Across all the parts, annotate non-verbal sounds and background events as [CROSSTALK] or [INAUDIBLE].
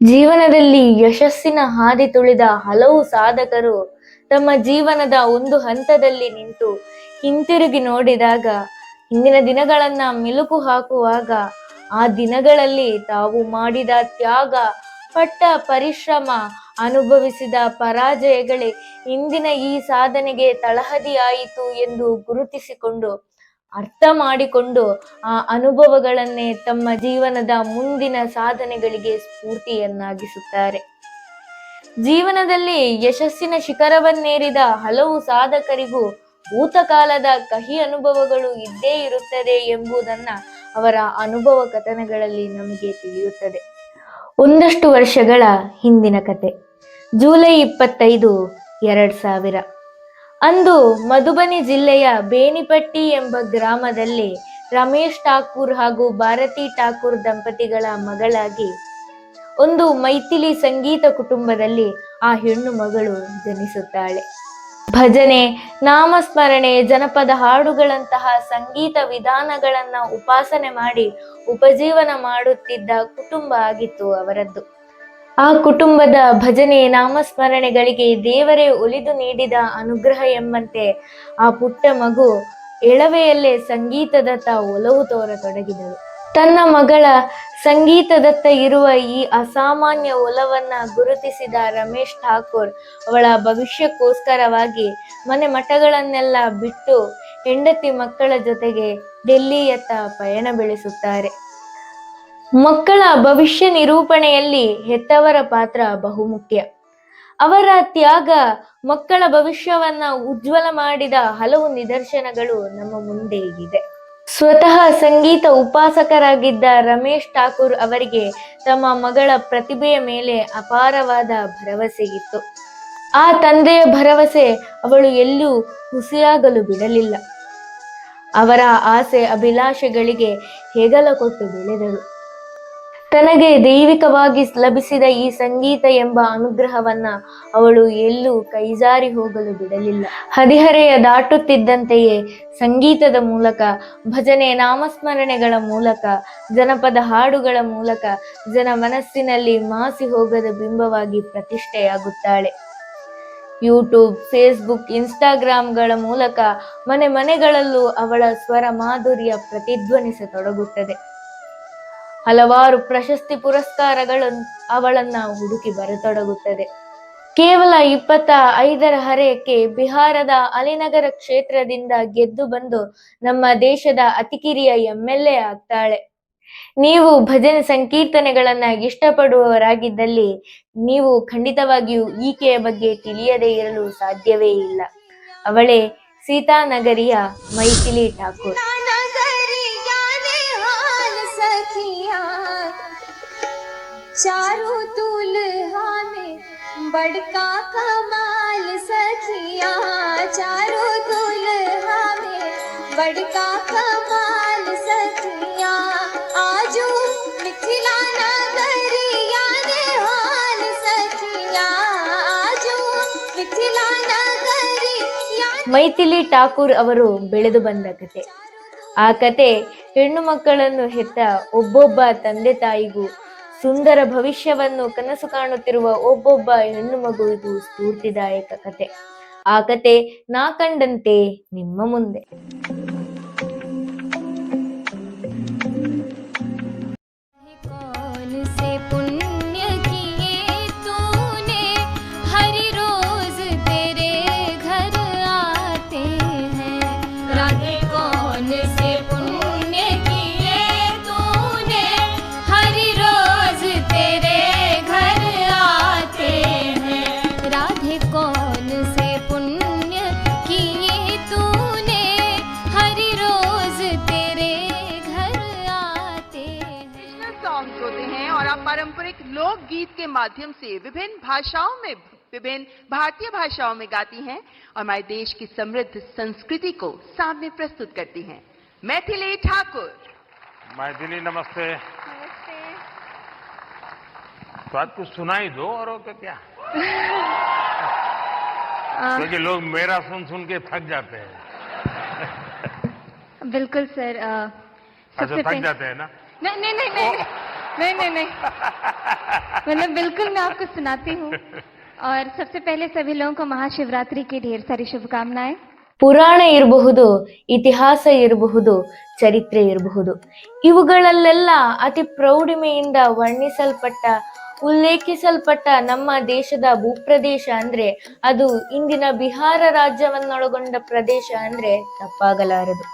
ಜೀವನದಲ್ಲಿ ಯಶಸ್ಸಿನ ಹಾದಿ ತುಳಿದ ಹಲವು ಸಾಧಕರು ತಮ್ಮ ಜೀವನದ ಒಂದು ಹಂತದಲ್ಲಿ ನಿಂತು ಹಿಂತಿರುಗಿ ನೋಡಿದಾಗ ಹಿಂದಿನ ದಿನಗಳನ್ನ ಮಿಲುಕು ಹಾಕುವಾಗ ಆ ದಿನಗಳಲ್ಲಿ ತಾವು ಮಾಡಿದ ತ್ಯಾಗ, ಪಟ್ಟ ಪರಿಶ್ರಮ, ಅನುಭವಿಸಿದ ಪರಾಜಯಗಳೇ ಇಂದಿನ ಈ ಸಾಧನೆಗೆ ತಳಹದಿಯಾಯಿತು ಎಂದು ಗುರುತಿಸಿಕೊಂಡು ಅರ್ಥ ಮಾಡಿಕೊಂಡು ಆ ಅನುಭವಗಳನ್ನೇ ತಮ್ಮ ಜೀವನದ ಮುಂದಿನ ಸಾಧನೆಗಳಿಗೆ ಸ್ಫೂರ್ತಿಯನ್ನಾಗಿಸುತ್ತಾರೆ. ಜೀವನದಲ್ಲಿ ಯಶಸ್ಸಿನ ಶಿಖರವನ್ನೇರಿದ ಹಲವು ಸಾಧಕರಿಗೂ ಭೂತಕಾಲದ ಕಹಿ ಅನುಭವಗಳು ಇದ್ದೇ ಇರುತ್ತದೆ ಎಂಬುದನ್ನ ಅವರ ಅನುಭವ ಕಥನಗಳಲ್ಲಿ ನಮಗೆ ತಿಳಿಯುತ್ತದೆ. ಒಂದಷ್ಟು ವರ್ಷಗಳ ಹಿಂದಿನ ಕತೆ. ಜೂಲೈ ಇಪ್ಪತ್ತೈದು, ಎರಡ್ ಸಾವಿರ. ಅಂದು ಮಧುಬನಿ ಜಿಲ್ಲೆಯ ಬೇನಿಪಟ್ಟಿ ಎಂಬ ಗ್ರಾಮದಲ್ಲಿ ರಮೇಶ್ ಠಾಕೂರ್ ಹಾಗೂ ಭಾರತಿ ಠಾಕೂರ್ ದಂಪತಿಗಳ ಮಗಳಾಗಿ ಒಂದು ಮೈಥಿಲಿ ಸಂಗೀತ ಕುಟುಂಬದಲ್ಲಿ ಆ ಹೆಣ್ಣು ಮಗಳು ಜನಿಸುತ್ತಾಳೆ. ಭಜನೆ, ನಾಮಸ್ಮರಣೆ, ಜನಪದ ಹಾಡುಗಳಂತಹ ಸಂಗೀತ ವಿಧಾನಗಳನ್ನ ಉಪಾಸನೆ ಮಾಡಿ ಉಪಜೀವನ ಮಾಡುತ್ತಿದ್ದ ಕುಟುಂಬ ಆಗಿತ್ತು ಅವರದ್ದು. ಆ ಕುಟುಂಬದ ಭಜನೆ ನಾಮಸ್ಮರಣೆಗಳಿಗೆ ದೇವರೇ ಒಲಿದು ನೀಡಿದ ಅನುಗ್ರಹ ಎಂಬಂತೆ ಆ ಪುಟ್ಟ ಮಗು ಎಳವೆಯಲ್ಲೇ ಸಂಗೀತದತ್ತ ಒಲವು ತೋರತೊಡಗಿದಳು. ತನ್ನ ಮಗಳ ಸಂಗೀತದತ್ತ ಇರುವ ಈ ಅಸಾಮಾನ್ಯ ಒಲವನ್ನ ಗುರುತಿಸಿದ ರಮೇಶ್ ಠಾಕೂರ್ ಅವಳ ಭವಿಷ್ಯಕ್ಕೋಸ್ಕರವಾಗಿ ಮನೆ ಮಠಗಳನ್ನೆಲ್ಲ ಬಿಟ್ಟು ಹೆಂಡತಿ ಮಕ್ಕಳ ಜೊತೆಗೆ ಡೆಲ್ಲಿಯತ್ತ ಪಯಣ ಬೆಳೆಸುತ್ತಾರೆ. ಮಕ್ಕಳ ಭವಿಷ್ಯ ನಿರೂಪಣೆಯಲ್ಲಿ ಹೆತ್ತವರ ಪಾತ್ರ ಬಹುಮುಖ್ಯ. ಅವರ ತ್ಯಾಗ ಮಕ್ಕಳ ಭವಿಷ್ಯವನ್ನ ಉಜ್ವಲ ಮಾಡಿದ ಹಲವು ನಿದರ್ಶನಗಳು ನಮ್ಮ ಮುಂದೆ ಇದೆ. ಸ್ವತಃ ಸಂಗೀತ ಉಪಾಸಕರಾಗಿದ್ದ ರಮೇಶ್ ಠಾಕೂರ್ ಅವರಿಗೆ ತಮ್ಮ ಮಗಳ ಪ್ರತಿಭೆಯ ಮೇಲೆ ಅಪಾರವಾದ ಭರವಸೆ ಇತ್ತು. ಆ ತಂದೆಯ ಭರವಸೆ ಅವಳು ಎಲ್ಲೂ ಹುಸಿಯಾಗಲು ಬಿಡಲಿಲ್ಲ. ಅವರ ಆಸೆ ಅಭಿಲಾಷೆಗಳಿಗೆ ಹೆಗಲ ಕೊಟ್ಟು ಬೆಳೆದಳು. ತನಗೆ ದೈವಿಕವಾಗಿ ಲಭಿಸಿದ ಈ ಸಂಗೀತ ಎಂಬ ಅನುಗ್ರಹವನ್ನ ಅವಳು ಎಲ್ಲೂ ಕೈಜಾರಿ ಹೋಗಲು ಬಿಡಲಿಲ್ಲ. ಹದಿಹರೆಯ ದಾಟುತ್ತಿದ್ದಂತೆಯೇ ಸಂಗೀತದ ಮೂಲಕ, ಭಜನೆ ನಾಮಸ್ಮರಣೆಗಳ ಮೂಲಕ, ಜನಪದ ಹಾಡುಗಳ ಮೂಲಕ ಜನ ಮನಸ್ಸಿನಲ್ಲಿ ಮಾಸಿ ಹೋಗದ ಬಿಂಬವಾಗಿ ಪ್ರತಿಷ್ಠೆಯಾಗುತ್ತಾಳೆ. ಯೂಟ್ಯೂಬ್, ಫೇಸ್ಬುಕ್, ಇನ್ಸ್ಟಾಗ್ರಾಮ್ಗಳ ಮೂಲಕ ಮನೆ ಮನೆಗಳಲ್ಲೂ ಅವಳ ಸ್ವರ ಮಾಧುರ್ಯ ಪ್ರತಿಧ್ವನಿಸತೊಡಗುತ್ತದೆ. ಹಲವಾರು ಪ್ರಶಸ್ತಿ ಪುರಸ್ಕಾರಗಳು ಅವಳನ್ನ ಹುಡುಕಿ ಬರತೊಡಗುತ್ತದೆ. ಕೇವಲ ಇಪ್ಪತ್ತ ಐದರ ಹರೆಯಕ್ಕೆ ಬಿಹಾರದ ಅಲಿನಗರ ಕ್ಷೇತ್ರದಿಂದ ಗೆದ್ದು ಬಂದು ನಮ್ಮ ದೇಶದ ಅತಿ ಕಿರಿಯ ಎಂ ಎಲ್ ಎ ಆಗ್ತಾಳೆ. ನೀವು ಭಜನೆ ಸಂಕೀರ್ತನೆಗಳನ್ನ ಇಷ್ಟಪಡುವವರಾಗಿದ್ದಲ್ಲಿ ನೀವು ಖಂಡಿತವಾಗಿಯೂ ಈಕೆಯ ಬಗ್ಗೆ ತಿಳಿಯದೇ ಇರಲು ಸಾಧ್ಯವೇ ಇಲ್ಲ. ಅವಳೇ ಸೀತಾನಗರಿಯ ಮೈಥಿಲಿ ಠಾಕೂರ್. चारों दुल्हा में बड़का कमाल सखिया चारों दुल्हा में बड़का कमाल सखिया आजू मिथिला नगरिया ने हाल सखिया आजू मिथिला नगरिया ಮೈಥಿಲಿ ಠಾಕೂರ್ ಅವರು ಬೆಳೆದು ಬಂದ ಕತೆ ಆ ಕತೆ ಹೆಣ್ಣು ಮಕ್ಕಳನ್ನು ಹೆತ್ತ ಒಬ್ಬೊಬ್ಬ ತಂದೆ ತಾಯಿಗೂ ಸುಂದರ ಭವಿಷ್ಯವನ್ನು ಕನಸು ಕಾಣುತ್ತಿರುವ ಒಬ್ಬೊಬ್ಬ ಹೆಣ್ಣು ಇದು ಸ್ಫೂರ್ತಿದಾಯಕ ಕತೆ. ಆ ಕತೆ ನಾ ಕಂಡಂತೆ ನಿಮ್ಮ ಮುಂದೆ. माध्यम से विभिन्न भाषाओं में विभिन्न भारतीय भाषाओं में गाती हैं और हमारे देश की समृद्ध संस्कृति को सामने प्रस्तुत करती हैं। मैथिली ठाकुर। मैथिली नमस्ते। तो आज कुछ सुनाई दो और तो क्या [LAUGHS] क्योंकि लोग मेरा सुन सुन के थक जाते हैं। बिल्कुल सर अ, अच्छा सबसे थक जाते हैं ना? नहीं नहीं नहीं नहीं। नहीं नहीं नहीं मतलब बिल्कुल मैं आपको सुनाती हूँ और सबसे पहले सभी लोगों को महाशिवरात्रि की ढेर सारी शुभकामनाएं ಪುರಾಣ ಇರಬಹುದು ಇತಿಹಾಸ ಇರಬಹುದು ಚರಿತ್ರೆ ಇರಬಹುದು ಇವುಗಳಲ್ಲೆಲ್ಲ ಅತಿ ಪ್ರೌಢಿಮೆಯಿಂದ ವರ್ಣಿಸಲ್ಪಟ್ಟ ಉಲ್ಲೇಖಿಸಲ್ಪಟ್ಟ ನಮ್ಮ ದೇಶದ ಭೂಪ್ರದೇಶ ಅಂದ್ರೆ ಅದು ಇಂದಿನ ಬಿಹಾರ ರಾಜ್ಯವನ್ನೊಳಗೊಂಡ ಪ್ರದೇಶ ಅಂದ್ರೆ ತಪ್ಪಾಗಲಾರದು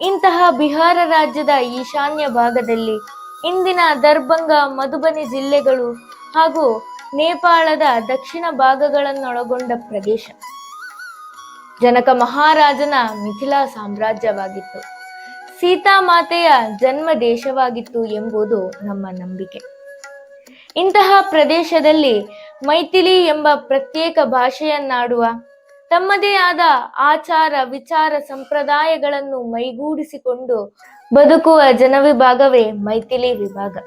ಇಂತಹ ಬಿಹಾರ ರಾಜ್ಯದ ಈಶಾನ್ಯ ಭಾಗದಲ್ಲಿ ಇಂದಿನ ದರ್ಭಂಗ ಮಧುಬನಿ ಜಿಲ್ಲೆಗಳು ಹಾಗೂ ನೇಪಾಳದ ದಕ್ಷಿಣ ಭಾಗಗಳನ್ನೊಳಗೊಂಡ ಪ್ರದೇಶ. ಜನಕ ಮಹಾರಾಜನ ಮಿಥಿಲಾ ಸಾಮ್ರಾಜ್ಯವಾಗಿತ್ತು. ಸೀತಾಮಾತೆಯ ಜನ್ಮ ದೇಶವಾಗಿತ್ತು ಎಂಬುದು ನಮ್ಮ ನಂಬಿಕೆ. ಇಂತಹ ಪ್ರದೇಶದಲ್ಲಿ ಮೈಥಿಲಿ ಎಂಬ ಪ್ರತ್ಯೇಕ ಭಾಷೆಯನ್ನಾಡುವ, ತಮ್ಮದೇ ಆದ ಆಚಾರ ವಿಚಾರ ಸಂಪ್ರದಾಯಗಳನ್ನು ಮೈಗೂಡಿಸಿಕೊಂಡು ಬದುಕುವ ಜನವಿಭಾಗವೇ ಮೈಥಿಲಿ ವಿಭಾಗ.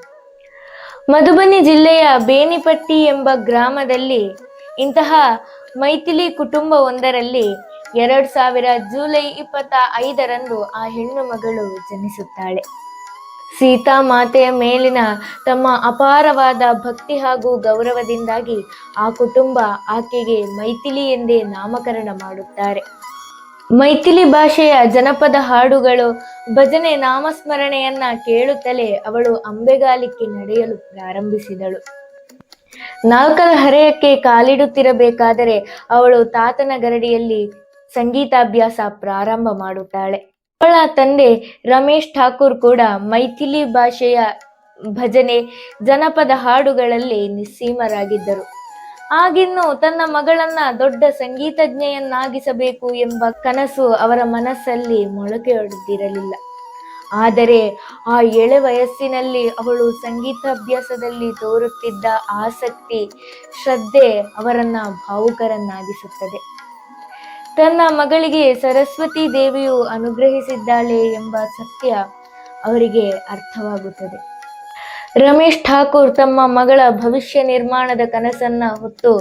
ಮಧುಬನಿ ಜಿಲ್ಲೆಯ ಬೇನಿಪಟ್ಟಿ ಎಂಬ ಗ್ರಾಮದಲ್ಲಿ ಇಂತಹ ಮೈಥಿಲಿ ಕುಟುಂಬವೊಂದರಲ್ಲಿ ಎರಡು ಸಾವಿರ ಜುಲೈ ಇಪ್ಪತ್ತ ಐದರಂದು ಆ ಹೆಣ್ಣು ಮಗಳು ಜನಿಸುತ್ತಾಳೆ. ಸೀತಾ ಮಾತೆಯ ಮೇಲಿನ ತಮ್ಮ ಅಪಾರವಾದ ಭಕ್ತಿ ಹಾಗೂ ಗೌರವದಿಂದಾಗಿ ಆ ಕುಟುಂಬ ಆಕೆಗೆ ಮೈಥಿಲಿ ಎಂದೇ ನಾಮಕರಣ ಮಾಡುತ್ತಾರೆ. ಮೈಥಿಲಿ ಭಾಷೆಯ ಜನಪದ ಹಾಡುಗಳು, ಭಜನೆ, ನಾಮಸ್ಮರಣೆಯನ್ನ ಕೇಳುತ್ತಲೇ ಅವಳು ಅಂಬೆಗಾಲಿಕ್ಕೆ ನಡೆಯಲು ಪ್ರಾರಂಭಿಸಿದಳು. ನಾಲ್ಕರ ಹರೆಯಕ್ಕೆ ಕಾಲಿಡುತ್ತಿರಬೇಕಾದರೆ ಅವಳು ತಾತನ ಗರಡಿಯಲ್ಲಿ ಸಂಗೀತಾಭ್ಯಾಸ ಪ್ರಾರಂಭ ಮಾಡುತ್ತಾಳೆ. ಅವಳ ತಂದೆ ರಮೇಶ್ ಠಾಕೂರ್ ಕೂಡ ಮೈಥಿಲಿ ಭಾಷೆಯ ಭಜನೆ, ಜನಪದ ಹಾಡುಗಳಲ್ಲಿ ನಿಸ್ಸೀಮರಾಗಿದ್ದರು. ಆಗಿನ್ನು ತನ್ನ ಮಗಳನ್ನ ದೊಡ್ಡ ಸಂಗೀತಜ್ಞೆಯನ್ನಾಗಿಸಬೇಕು ಎಂಬ ಕನಸು ಅವರ ಮನಸ್ಸಲ್ಲಿ ಮೊಳಕೆಯೊಡೆದಿರಲಿಲ್ಲ. ಆದರೆ ಆ ಎಳೆ ವಯಸ್ಸಿನಲ್ಲಿ ಅವಳು ಸಂಗೀತಾಭ್ಯಾಸದಲ್ಲಿ ತೋರುತ್ತಿದ್ದ ಆಸಕ್ತಿ, ಶ್ರದ್ಧೆ ಅವರನ್ನ ಭಾವುಕರನ್ನಾಗಿಸುತ್ತದೆ. ತನ್ನ ಮಗಳಿಗೆ ಸರಸ್ವತಿ ದೇವಿಯು ಅನುಗ್ರಹಿಸಿದ್ದಾಳೆ ಎಂಬ ಸತ್ಯ ಅವರಿಗೆ ಅರ್ಥವಾಗುತ್ತದೆ. ರಮೇಶ್ ಠಾಕೂರ್ ತಮ್ಮ ಮಗಳ ಭವಿಷ್ಯ ನಿರ್ಮಾಣದ ಕನಸನ್ನ ಹೊತ್ತು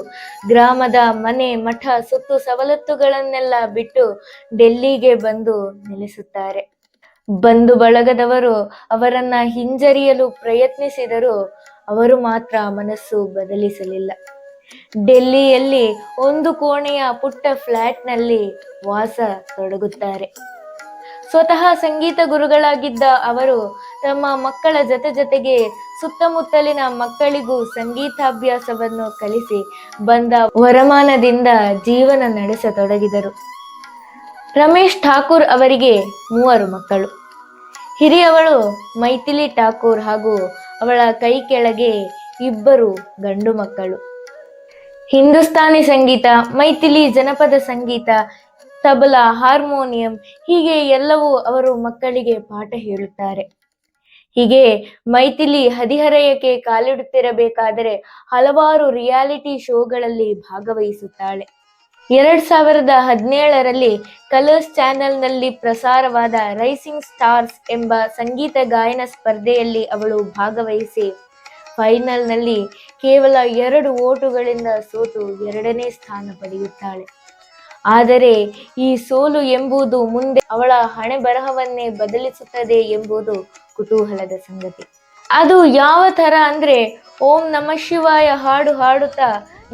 ಗ್ರಾಮದ ಮನೆ, ಮಠ, ಸುತ್ತು ಸವಲತ್ತುಗಳನ್ನೆಲ್ಲ ಬಿಟ್ಟು ಡೆಲ್ಲಿಗೆ ಬಂದು ನೆಲೆಸುತ್ತಾರೆ. ಬಂಧು ಬಳಗದವರು ಅವರನ್ನ ಹಿಂಜರಿಯಲು ಪ್ರಯತ್ನಿಸಿದರೂ ಅವರು ಮಾತ್ರ ಮನಸ್ಸು ಬದಲಿಸಲಿಲ್ಲ. ಡೆಲ್ಲಿಯಲ್ಲಿ ಒಂದು ಕೋಣೆಯ ಪುಟ್ಟ ಫ್ಲ್ಯಾಟ್ನಲ್ಲಿ ವಾಸ ತೊಡಗುತ್ತಾರೆ. ಸ್ವತಃ ಸಂಗೀತ ಗುರುಗಳಾಗಿದ್ದ ಅವರು ತಮ್ಮ ಮಕ್ಕಳ ಜೊತೆ ಜೊತೆಗೆ ಸುತ್ತಮುತ್ತಲಿನ ಮಕ್ಕಳಿಗೂ ಸಂಗೀತಾಭ್ಯಾಸವನ್ನು ಕಲಿಸಿ ಬಂದ ವರಮಾನದಿಂದ ಜೀವನ ನಡೆಸತೊಡಗಿದರು. ರಮೇಶ್ ಠಾಕೂರ್ ಅವರಿಗೆ ಮೂವರು ಮಕ್ಕಳು. ಹಿರಿಯವಳು ಮೈಥಿಲಿ ಠಾಕೂರ್ ಹಾಗೂ ಅವಳ ಕೈ ಕೆಳಗೆ ಇಬ್ಬರು ಗಂಡು ಮಕ್ಕಳು. ಹಿಂದೂಸ್ತಾನಿ ಸಂಗೀತ, ಮೈಥಿಲಿ ಜನಪದ ಸಂಗೀತ ತಬಲಾ, ಹಾರ್ಮೋನಿಯಂ ಹೀಗೆ ಎಲ್ಲವೂ ಅವರು ಮಕ್ಕಳಿಗೆ ಪಾಠ ಹೇಳುತ್ತಾರೆ. ಹೀಗೆ ಮೈಥಿಲಿ ಹದಿಹರೆಯಕ್ಕೆ ಕಾಲಿಡುತ್ತಿರಬೇಕಾದರೆ ಹಲವಾರು ರಿಯಾಲಿಟಿ ಶೋಗಳಲ್ಲಿ ಭಾಗವಹಿಸುತ್ತಾಳೆ. ಎರಡ್ ಸಾವಿರದ ಹದಿನೇಳರಲ್ಲಿ ಕಲರ್ಸ್ ಚಾನೆಲ್ನಲ್ಲಿ ಪ್ರಸಾರವಾದ ರೈಸಿಂಗ್ ಸ್ಟಾರ್ಸ್ ಎಂಬ ಸಂಗೀತ ಗಾಯನ ಸ್ಪರ್ಧೆಯಲ್ಲಿ ಅವಳು ಭಾಗವಹಿಸಿ, ಫೈನಲ್ನಲ್ಲಿ ಕೇವಲ ಎರಡು ಓಟುಗಳಿಂದ ಸೋತು ಎರಡನೇ ಸ್ಥಾನ ಪಡೆಯುತ್ತಾಳೆ. ಆದರೆ ಈ ಸೋಲು ಎಂಬುದು ಮುಂದೆ ಅವಳ ಹಣೆ ಬರಹವನ್ನೇ ಬದಲಿಸುತ್ತದೆ ಎಂಬುದು ಕುತೂಹಲದ ಸಂಗತಿ. ಅದು ಯಾವ ತರ ಅಂದ್ರೆ ಓಂ ನಮ ಶಿವಾಯ ಹಾಡು ಹಾಡುತ್ತಾ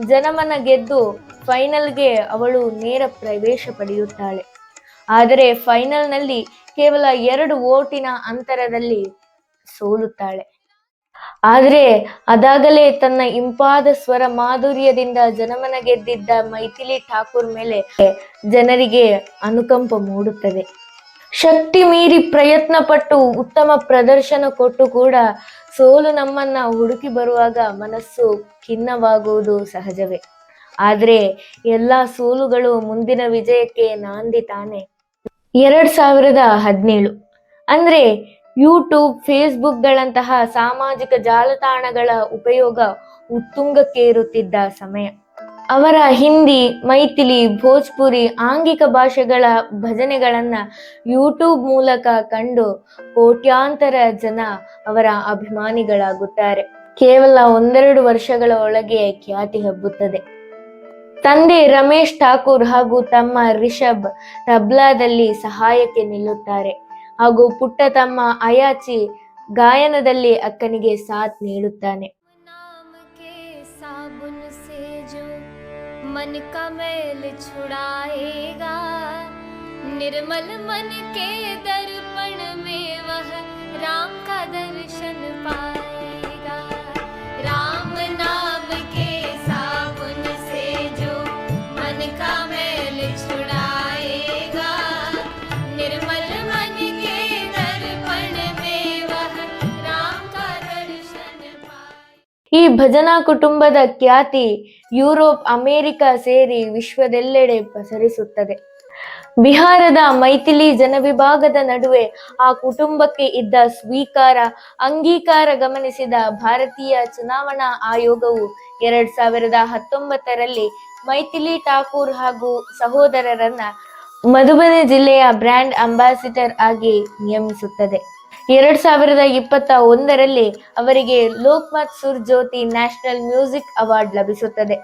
ಜನಮನ ಗೆದ್ದು ಫೈನಲ್ಗೆ ಅವಳು ನೇರ ಪ್ರವೇಶ ಪಡೆಯುತ್ತಾಳೆ. ಆದರೆ ಫೈನಲ್ನಲ್ಲಿ ಕೇವಲ ಎರಡು ಓಟಿನ ಅಂತರದಲ್ಲಿ ಸೋಲುತ್ತಾಳೆ. ಆದರೆ ಅದಾಗಲೇ ತನ್ನ ಇಂಪಾದ ಸ್ವರ ಮಾಧುರ್ಯದಿಂದ ಜನಮನ ಗೆದ್ದಿದ್ದ ಮೈಥಿಲಿ ಠಾಕೂರ್ ಮೇಲೆ ಜನರಿಗೆ ಅನುಕಂಪ ಮೂಡುತ್ತದೆ. ಶಕ್ತಿ ಮೀರಿ ಪ್ರಯತ್ನ ಪಟ್ಟು ಉತ್ತಮ ಪ್ರದರ್ಶನ ಕೊಟ್ಟು ಕೂಡ ಸೋಲು ನಮ್ಮನ್ನ ಹುಡುಕಿ ಬರುವಾಗ ಮನಸ್ಸು ಖಿನ್ನವಾಗುವುದು ಸಹಜವೇ. ಆದರೆ ಎಲ್ಲ ಸೋಲುಗಳು ಮುಂದಿನ ವಿಜಯಕ್ಕೆ ನಾಂದಿ ತಾನೆ. ಎರಡ್ ಸಾವಿರದ ಹದಿನೇಳು. ಅಂದ್ರೆ ಯೂಟ್ಯೂಬ್, ಫೇಸ್ಬುಕ್ಗಳಂತಹ ಸಾಮಾಜಿಕ ಜಾಲತಾಣಗಳ ಉಪಯೋಗ ಉತ್ತುಂಗಕ್ಕೇರುತ್ತಿದ್ದ ಸಮಯ. ಅವರ ಹಿಂದಿ, ಮೈಥಿಲಿ, ಭೋಜ್ಪುರಿ, ಆಂಗಿಕ ಭಾಷೆಗಳ ಭಜನೆಗಳನ್ನ ಯೂಟ್ಯೂಬ್ ಮೂಲಕ ಕಂಡು ಕೋಟ್ಯಾಂತರ ಜನ ಅವರ ಅಭಿಮಾನಿಗಳಾಗುತ್ತಾರೆ. ಕೇವಲ ಒಂದೆರಡು ವರ್ಷಗಳ ಒಳಗೆ ಖ್ಯಾತಿ ಹಬ್ಬುತ್ತದೆ. ತಂದೆ ರಮೇಶ್ ಠಾಕೂರ್ ಹಾಗೂ ತಮ್ಮ ರಿಷಬ್ ತಬ್ಲಾದಲ್ಲಿ ಸಹಾಯಕ್ಕೆ ನಿಲ್ಲುತ್ತಾರೆ. ಹಾಗೂ ಪುಟ್ಟ ತಮ್ಮ ಅಯಾಚಿ ಗಾಯನದಲ್ಲಿ ಅಕ್ಕನಿಗೆ ಸಾಥ್ ನೀಡುತ್ತಾನೆ नाम साबुन से जो मन का मैल छुड़ाएगा निर्मल मन के दर्पण में वह राम का दर्शन पाएगा राम नाम के साबुन से जो मन का मैल छुड़ाएगा निर्मल ಈ ಭಜನಾ ಕುಟುಂಬದ ಖ್ಯಾತಿ ಯುರೋಪ್, ಅಮೆರಿಕ ಸೇರಿ ವಿಶ್ವದೆಲ್ಲೆಡೆ ಪಸರಿಸುತ್ತದೆ. ಬಿಹಾರದ ಮೈಥಿಲಿ ಜನವಿಭಾಗದ ನಡುವೆ ಆ ಕುಟುಂಬಕ್ಕೆ ಇದ್ದ ಸ್ವೀಕಾರ, ಅಂಗೀಕಾರ ಗಮನಿಸಿದ ಭಾರತೀಯ ಚುನಾವಣಾ ಆಯೋಗವು ಎರಡ್ ಸಾವಿರದ ಹತ್ತೊಂಬತ್ತರಲ್ಲಿ ಮೈಥಿಲಿ ಠಾಕೂರ್ ಹಾಗೂ ಸಹೋದರರನ್ನ ಮಧುಬನಿ ಜಿಲ್ಲೆಯ ಬ್ರ್ಯಾಂಡ್ ಅಂಬಾಸಿಡರ್ ಆಗಿ ನಿಯಮಿಸುತ್ತದೆ. ಎರಡ್ ಸಾವಿರದ ಇಪ್ಪತ್ತ ಒಂದರಲ್ಲಿ ಅವರಿಗೆ Lokmat Sur Jyoti national music award ಲಭಿಸುತ್ತದೆ.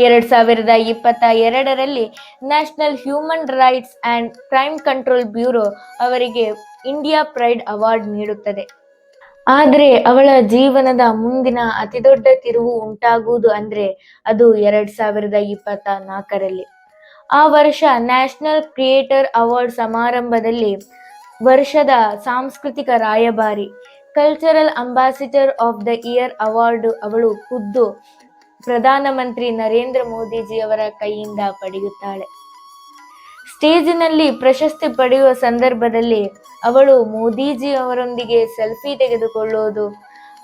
ಎರಡ್ ಸಾವಿರದ ಇಪ್ಪತ್ತ ಎರಡರಲ್ಲಿ National Human Rights and Crime Control Bureau ಅವರಿಗೆ ಇಂಡಿಯಾ ಪ್ರೈಡ್ ಅವಾರ್ಡ್ ನೀಡುತ್ತದೆ. ಆದರೆ ಅವಳ ಜೀವನದ ಮುಂದಿನ ಅತಿದೊಡ್ಡ ತಿರುವು ಉಂಟಾಗುವುದು ಅಂದ್ರೆ ಅದು ಎರಡ್ ಸಾವಿರದ ಇಪ್ಪತ್ತ ನಾಲ್ಕರಲ್ಲಿ. ಆ ವರ್ಷ ನ್ಯಾಷನಲ್ ಕ್ರಿಯೇಟರ್ ಅವಾರ್ಡ್ ಸಮಾರಂಭದಲ್ಲಿ ವರ್ಷದ ಸಾಂಸ್ಕೃತಿಕ ರಾಯಭಾರಿ cultural ambassador of the year award ಅವಳು ಖುದ್ದು ಪ್ರಧಾನಮಂತ್ರಿ ನರೇಂದ್ರ ಮೋದಿಜಿಯವರ ಕೈಯಿಂದ ಪಡೆಯುತ್ತಾಳೆ. ಸ್ಟೇಜಿನಲ್ಲಿ ಪ್ರಶಸ್ತಿ ಪಡೆಯುವ ಸಂದರ್ಭದಲ್ಲಿ ಅವಳು ಮೋದಿಜಿ ಅವರೊಂದಿಗೆ ಸೆಲ್ಫಿ ತೆಗೆದುಕೊಳ್ಳುವುದು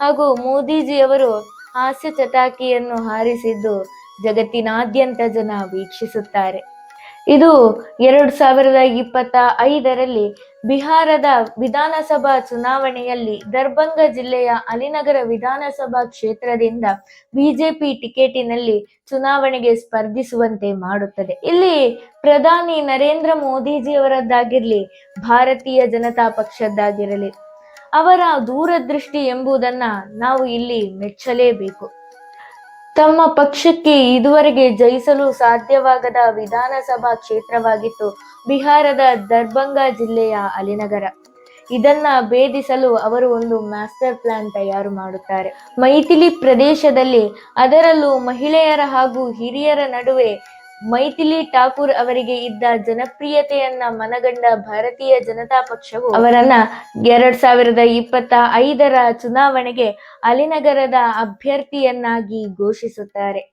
ಹಾಗೂ ಮೋದಿಜಿಯವರು ಹಾಸ್ಯ ಚಟಾಕಿಯನ್ನು ಹಾರಿಸಿದ್ದು ಜಗತ್ತಿನಾದ್ಯಂತ ಜನ ವೀಕ್ಷಿಸುತ್ತಾರೆ. ಇದು ಎರಡು ಸಾವಿರದ ಇಪ್ಪತ್ತ ಐದರಲ್ಲಿ ಬಿಹಾರದ ವಿಧಾನಸಭಾ ಚುನಾವಣೆಯಲ್ಲಿ ದರ್ಭಂಗ ಜಿಲ್ಲೆಯ ಅಲಿನಗರ ವಿಧಾನಸಭಾ ಕ್ಷೇತ್ರದಿಂದ ಬಿಜೆಪಿ ಟಿಕೆಟಿನಲ್ಲಿ ಚುನಾವಣೆಗೆ ಸ್ಪರ್ಧಿಸುವಂತೆ ಮಾಡುತ್ತದೆ. ಇಲ್ಲಿ ಪ್ರಧಾನಿ ನರೇಂದ್ರ ಮೋದಿಜಿಯವರದ್ದಾಗಿರಲಿ, ಭಾರತೀಯ ಜನತಾ ಪಕ್ಷದ್ದಾಗಿರಲಿ, ಅವರ ದೂರದೃಷ್ಟಿ ಎಂಬುದನ್ನ ನಾವು ಇಲ್ಲಿ ಮೆಚ್ಚಲೇಬೇಕು. ತಮ್ಮ ಪಕ್ಷಕ್ಕೆ ಇದುವರೆಗೆ ಜಯಿಸಲು ಸಾಧ್ಯವಾಗದ ವಿಧಾನಸಭಾ ಕ್ಷೇತ್ರವಾಗಿತ್ತು. ಬಿಹಾರದ ದರ್ಭಂಗಾ ಜಿಲ್ಲೆಯ ಅಲಿನಗರ. ಇದನ್ನ ಭೇದಿಸಲು ಅವರು ಒಂದು ಮಾಸ್ಟರ್ ಪ್ಲಾನ್ ತಯಾರು ಮಾಡುತ್ತಾರೆ. ಮೈಥಿಲಿ ಪ್ರದೇಶದಲ್ಲಿ ಅದರಲ್ಲೂ ಮಹಿಳೆಯರ ಹಾಗೂ ಹಿರಿಯರ ನಡುವೆ ಮೈಥಿಲಿ ಠಾಕೂರ್ ಅವರಿಗೆ ಇದ್ದ ಜನಪ್ರಿಯತೆಯನ್ನ ಮನಗಂಡ ಭಾರತೀಯ ಜನತಾ ಪಕ್ಷವು ಅವರನ್ನ ಎರಡ್ ಸಾವಿರದ ಇಪ್ಪತ್ತ ಐದರ ಚುನಾವಣೆಗೆ ಅಲಿನಗರದ ಅಭ್ಯರ್ಥಿಯನ್ನಾಗಿ ಘೋಷಿಸುತ್ತಾರೆ.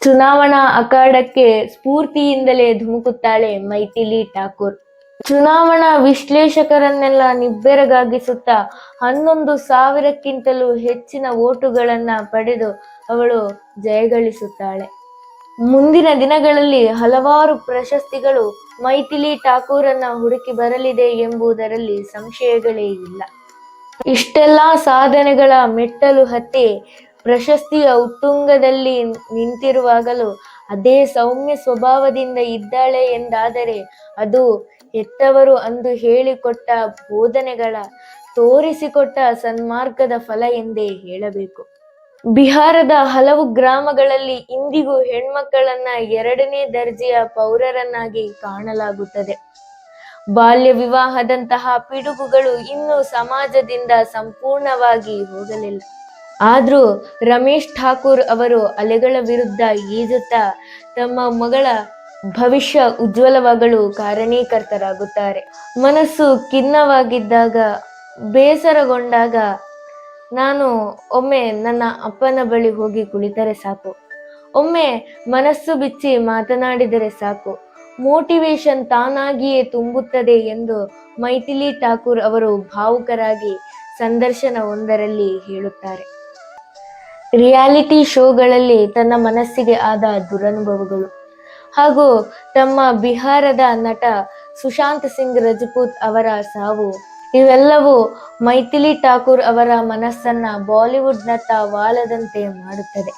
ಚುನಾವಣಾ ಅಖಾಡಕ್ಕೆ ಸ್ಫೂರ್ತಿಯಿಂದಲೇ ಧುಮುಕುತ್ತಾಳೆ ಮೈಥಿಲಿ ಠಾಕೂರ್. ಚುನಾವಣಾ ವಿಶ್ಲೇಷಕರನ್ನೆಲ್ಲ ನಿಬ್ಬೆರಗಾಗಿಸುತ್ತಾ ಹನ್ನೊಂದು ಸಾವಿರಕ್ಕಿಂತಲೂ ಹೆಚ್ಚಿನ ಓಟುಗಳನ್ನ ಪಡೆದು ಅವಳು ಜಯಗಳಿಸುತ್ತಾಳೆ. ಮುಂದಿನ ದಿನಗಳಲ್ಲಿ ಹಲವಾರು ಪ್ರಶಸ್ತಿಗಳು ಮೈಥಿಲಿ ಠಾಕೂರನ್ನ ಹುಡುಕಿ ಬರಲಿದೆ ಎಂಬುದರಲ್ಲಿ ಸಂಶಯಗಳೇ ಇಲ್ಲ. ಇಷ್ಟೆಲ್ಲಾ ಸಾಧನೆಗಳ ಮೆಟ್ಟಲು ಹತ್ತಿ ಪ್ರಶಸ್ತಿಯ ಉತ್ತುಂಗದಲ್ಲಿ ನಿಂತಿರುವಾಗಲೂ ಅದೇ ಸೌಮ್ಯ ಸ್ವಭಾವದಿಂದ ಇದ್ದಾಳೆ ಎಂದಾದರೆ ಅದು ಹೆತ್ತವರು ಅಂದು ಹೇಳಿಕೊಟ್ಟ ಬೋಧನೆಗಳ, ತೋರಿಸಿಕೊಟ್ಟ ಸನ್ಮಾರ್ಗದ ಫಲ ಎಂದೇ ಹೇಳಬೇಕು. ಬಿಹಾರದ ಹಲವು ಗ್ರಾಮಗಳಲ್ಲಿ ಇಂದಿಗೂ ಹೆಣ್ಮಕ್ಕಳನ್ನ ಎರಡನೇ ದರ್ಜೆಯ ಪೌರರನ್ನಾಗಿ ಕಾಣಲಾಗುತ್ತದೆ. ಬಾಲ್ಯ ವಿವಾಹದಂತಹ ಪಿಡುಗುಗಳು ಇನ್ನೂ ಸಮಾಜದಿಂದ ಸಂಪೂರ್ಣವಾಗಿ ಹೋಗಲಿಲ್ಲ. ಆದ್ರೂ ರಮೇಶ್ ಠಾಕೂರ್ ಅವರು ಅಲೆಗಳ ವಿರುದ್ಧ ಈಜುತ್ತಾ ತಮ್ಮ ಮಗಳ ಭವಿಷ್ಯ ಉಜ್ವಲವಾಗಲು ಕಾರಣೀಕರ್ತರಾಗುತ್ತಾರೆ. ಮನಸ್ಸು ಖಿನ್ನವಾಗಿದ್ದಾಗ, ಬೇಸರಗೊಂಡಾಗ, ನಾನು ಒಮ್ಮೆ ನನ್ನ ಅಪ್ಪನ ಬಳಿ ಹೋಗಿ ಕುಳಿತರೆ ಸಾಕು. ಒಮ್ಮೆ ಮನಸ್ಸು ಬಿಚ್ಚಿ ಮಾತನಾಡಿದರೆ ಸಾಕು. ಮೋಟಿವೇಶನ್ ತಾನಾಗಿಯೇ ತುಂಬುತ್ತದೆ ಎಂದು ಮೈಥಿಲಿ ಠಾಕೂರ್ ಅವರು ಭಾವುಕರಾಗಿ ಸಂದರ್ಶನವೊಂದರಲ್ಲಿ ಹೇಳುತ್ತಾರೆ. ರಿಯಾಲಿಟಿ ಶೋಗಳಲ್ಲಿ ತನ್ನ ಮನಸ್ಸಿಗೆ ಆದ ದುರನುಭವಗಳು. ಹಾಗೂ ತಮ್ಮ ಬಿಹಾರದ ನಟ ಸುಶಾಂತ್ ಸಿಂಗ್ ರಜಪೂತ್ ಅವರ ಸಾವು, ಇವೆಲ್ಲವೂ ಮೈಥಿಲಿ ಠಾಕೂರ್ ಅವರ ಮನಸ್ಸನ್ನ ಬಾಲಿವುಡ್ನತ್ತ ವಾಲದಂತೆ ಮಾಡುತ್ತದೆ.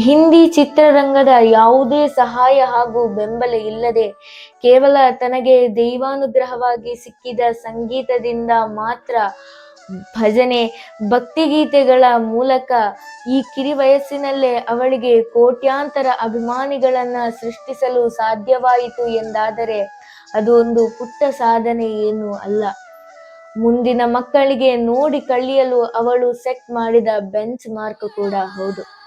ಹಿಂದಿ ಚಿತ್ರರಂಗದ ಯಾವುದೇ ಸಹಾಯ ಹಾಗೂ ಬೆಂಬಲ ಇಲ್ಲದೆ ಕೇವಲ ತನಗೆ ದೈವಾನುಗ್ರಹವಾಗಿ ಸಿಕ್ಕಿದ ಸಂಗೀತದಿಂದ ಮಾತ್ರ ಭಜನೆ, ಭಕ್ತಿಗೀತೆಗಳ ಮೂಲಕ ಈ ಕಿರಿ ವಯಸ್ಸಿನಲ್ಲೇ ಅವಳಿಗೆ ಕೋಟ್ಯಾಂತರ ಅಭಿಮಾನಿಗಳನ್ನ ಸೃಷ್ಟಿಸಲು ಸಾಧ್ಯವಾಯಿತು ಎಂದಾದರೆ ಅದು ಒಂದು ಪುಟ್ಟ ಸಾಧನೆ ಏನು ಅಲ್ಲ. ಮುಂದಿನ ಮಕ್ಕಳಿಗೆ ನೋಡಿ ಕಳಿಯಲು ಅವಳು ಸೆಟ್ ಮಾಡಿದ ಬೆಂಚ್ ಮಾರ್ಕ್ ಕೂಡ ಹೌದು.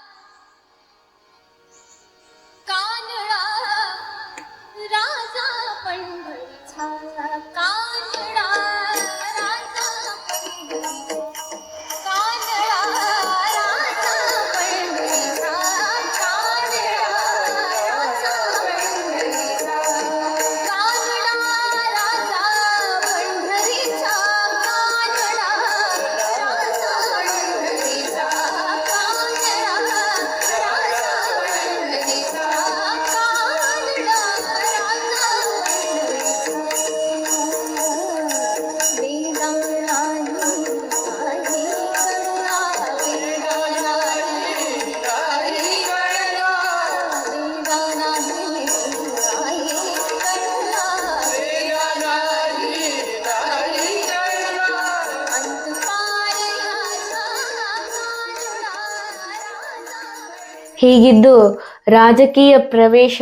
ಹೀಗಿದ್ದು ರಾಜಕೀಯ ಪ್ರವೇಶ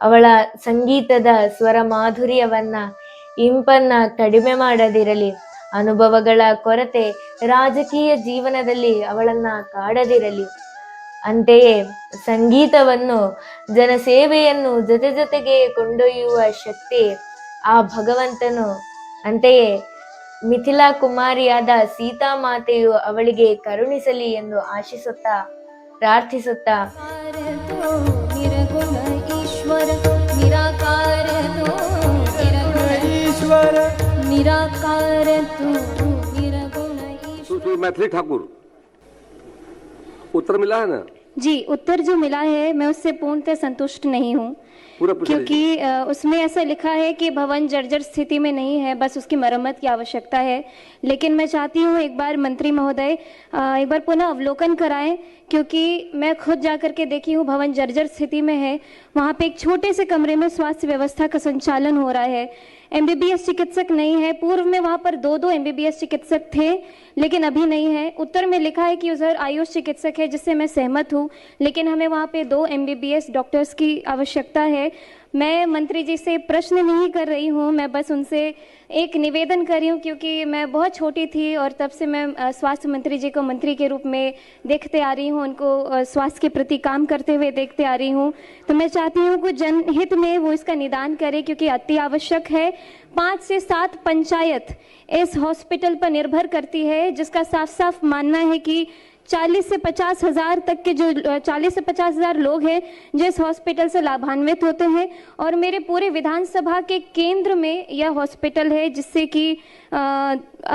ಅವಳ ಸಂಗೀತದ ಸ್ವರ ಮಾಧುರ್ಯವನ್ನ ಇಂಪನ್ನ ಕಡಿಮೆ ಮಾಡದಿರಲಿ. ಅನುಭವಗಳ ಕೊರತೆ ರಾಜಕೀಯ ಜೀವನದಲ್ಲಿ ಅವಳನ್ನ ಕಾಡದಿರಲಿ. ಅಂತೆಯೇ ಸಂಗೀತವನ್ನು ಜನಸೇವೆಯನ್ನು ಜೊತೆ ಜೊತೆಗೆ ಕೊಂಡೊಯ್ಯುವ ಶಕ್ತಿ ಆ ಭಗವಂತನು. ಅಂತೆಯೇ ಮಿಥಿಲಾ ಕುಮಾರಿಯಾದ ಸೀತಾಮಾತೆಯು ಅವಳಿಗೆ ಕರುಣಿಸಲಿ ಎಂದು ಆಶಿಸುತ್ತಾ ప్రార్థిస్తుతా मैथिली ठाकुर उत्तर मिला है ना? जी उत्तर जो मिला है मैं उससे पूर्णतः संतुष्ट नहीं हूँ। पूरा क्योंकि उसमें ऐसा लिखा है कि भवन जर्जर स्थिति में नहीं है बस उसकी मरम्मत की आवश्यकता है। लेकिन मैं चाहती हूँ एक बार मंत्री महोदय एक बार पुनः अवलोकन कराएँ क्योंकि मैं खुद जा करके देखी हूँ भवन जर्जर स्थिति में है। वहाँ पे एक छोटे से कमरे में स्वास्थ्य व्यवस्था का संचालन हो रहा है। एमबीबीएस चिकित्सक नहीं है। पूर्व में वहाँ पर दो दो एमबीबीएस चिकित्सक थे लेकिन अभी नहीं है। उत्तर में लिखा है कि उधर आयुष चिकित्सक है, जिससे मैं सहमत हूँ। लेकिन हमें वहाँ पे दो एमबीबीएस डॉक्टर्स की आवश्यकता है। मैं मंत्री जी से प्रश्न नहीं कर रही हूँ। मैं बस उनसे एक निवेदन कर रही हूँ क्योंकि मैं बहुत छोटी थी और तब से मैं स्वास्थ्य मंत्री जी को मंत्री के रूप में देखते आ रही हूँ। उनको स्वास्थ्य के प्रति काम करते हुए देखते आ रही हूँ। तो मैं चाहती हूँ कि जनहित में वो इसका निदान करे क्योंकि अति आवश्यक है। पाँच से सात पंचायत इस हॉस्पिटल पर निर्भर करती है, जिसका साफ़ साफ़ मानना है कि चालीस से पचास हजार तक के जो चालीस से पचास हजार लोग हैं जो इस हॉस्पिटल से लाभान्वित होते हैं और मेरे पूरे विधानसभा के केंद्र में यह हॉस्पिटल है जिससे कि अ,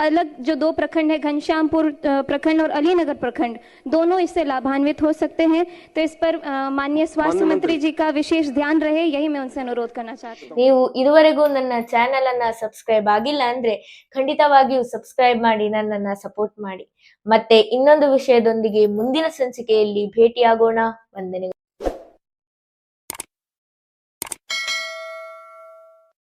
अलग जो दो प्रखंड है घनश्यामपुर अ, प्रखंड और अलीनगर प्रखंड दोनों इससे लाभान्वित हो सकते हैं तो इस पर अ, माननीय स्वास्थ्य माननीय मंत्री जी का विशेष ध्यान रहे यही मैं उनसे अनुरोध करना चाहती हूँ ನೀವು ಇದುವರೆಗೂ ನನ್ನ ಚಾನೆಲ್ ಅನ್ನ ಸಬ್ಸ್ಕ್ರೈಬ್ ಆಗಿಲ್ಲ ಅಂದ್ರೆ ಖಂಡಿತವಾಗಿಯೂ ಸಬ್ಸ್ಕ್ರೈಬ್ ಮಾಡಿ ನನ್ನನ್ನ ಸಪೋರ್ಟ್ ಮಾಡಿ ಮತ್ತೆ ಇನ್ನೊಂದು ವಿಷಯದೊಂದಿಗೆ ಮುಂದಿನ ಸಂಚಿಕೆಯಲ್ಲಿ ಭೇಟಿಯಾಗೋಣ. ವಂದನೆಗಳು.